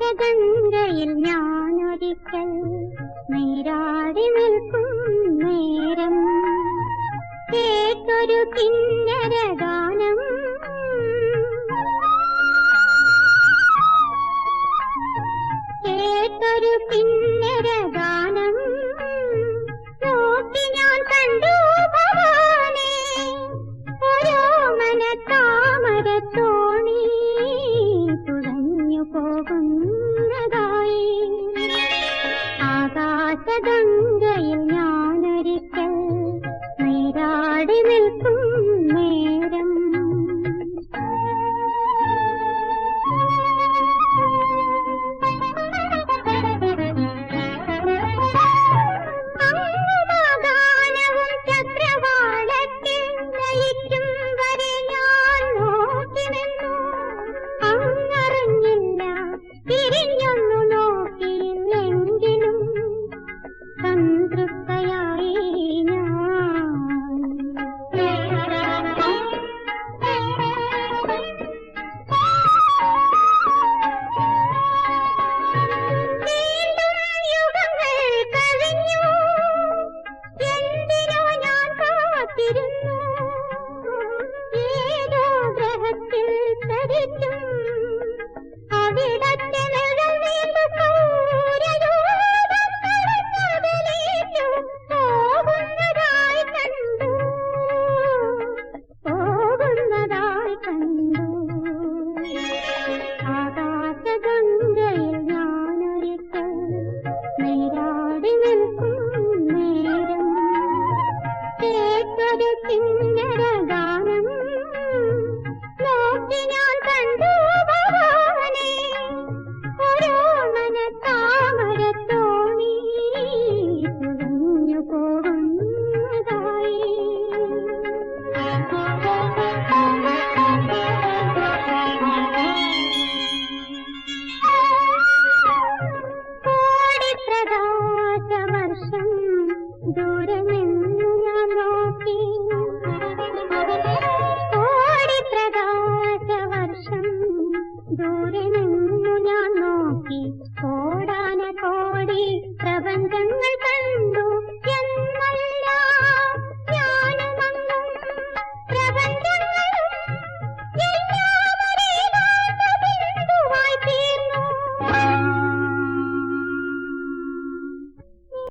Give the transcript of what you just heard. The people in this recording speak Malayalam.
ഗംഗയിൽ ഞാനൊരിക്കൽ നീരാടി നിൽക്കും നേരം. കേട്ടൊരു കിന്നരഗാനം. കേട്ടൊരു കിന്നര ആകാശഗംഗയിൽ ഞാനൊരിക്കൽ നീരാടി നിൽക്കും. കേട്ടൊരു കിന്നര ഗാനം? നോക്കി ഞാൻ കണ്ടു ഭവാനേ ഓരോ മന താമര തോണി തുഴഞ്ഞു കോടി പ്രകാശ വർഷം ഞാൻ